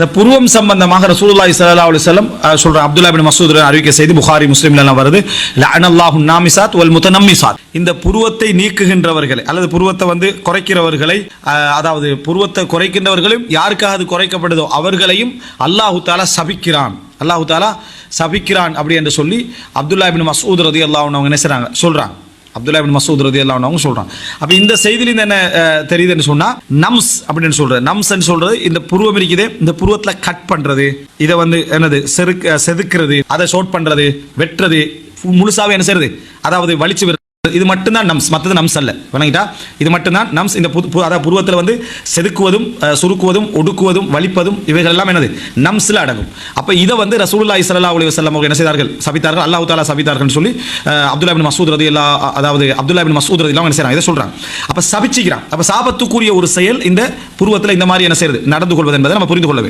இந்த புருவம் சம்பந்தமாக ரசூலுல்லாஹி ஸல்லல்லாஹு அலி வஸல்லம் அஹ், சொல்ற அப்துல்லா பின் மசூத் அறிவிக்கை செய்து புகாரி முஸ்லிம்ல எல்லாம் வருது. அனல்லாஹு நாமிசாத் வல் முத்தனம்மிசாத் இந்த புருவத்தை நீக்குகின்றவர்களை அல்லது புருவத்தை வந்து குறைக்கிறவர்களை அதாவது புருவத்தை குறைக்கின்றவர்களையும் யாருக்காக அது குறைக்கப்படுதோ அவர்களையும் அல்லாஹு தாலா சபிக்கிறான். அல்லாஹு தாலா சபிக்கிறான் அப்படி என்று சொல்லி அப்துல்லா பின் மசூத் ரதி அல்லாஹ் அவங்க என்ன செய்றாங்க? சொல்றாங்க. அப்துல்லா பின் மசூத் ரதி அல்லாஹ் அவங்க சொல்றாங்க. அப்போ இந்த செய்தியில என்ன தெரியுதுன்னு சொன்னா நம்ஸ் அப்படின்னு சொல்றது நம்ஸ்ன்னு சொல்றது இந்த புருவம் இருக்குது. இந்த புருவத்தில் கட் பண்றது. இதை வந்து என்னது செருக்கு செதுக்கிறது அதை ஷோட் பண்றது வெட்டுறது முழுசாகவே முழுசாவே என்ன செய்யறது அதாவது வலிச்சு இது மட்டும்தான் நம்ஸ் மற்றது நம்ஸ் அல்ல. வணங்கிட்டா? இது மட்டும்தான் நம்ஸ். இந்த புது பு- அதாவது புருவத்தில் வந்து செதுக்குவதும் சுருக்குவதும் ஒடுக்குவதும் வலிப்பதும் இவைகள் எல்லாம் என்னது? நம்ஸ்ல அடங்கும். அப்போ இதை வந்து ரசூலுல்லாஹி இஸ்லா அலி வசல்லம் அவங்க என்ன செய்தார்கள்? சபித்தார்கள். அல்லாஹ் தாலா சபித்தார்கள் சொல்லி அப்துல்லா பின் மசூத் ரதி அதாவது அப்துல்லா பின் மசூத் ரதி என்ன செய்றாங்க? இதை சொல்கிறாங்க அப்போ சபிச்சிக்கிறான் அப்போ சாபத்துக்குரிய ஒரு செயல் இந்த புருவத்தில் இந்த மாதிரி என்ன செய்யுது நடந்து கொள்வது என்பதை நம்ம புரிந்து கொள்ள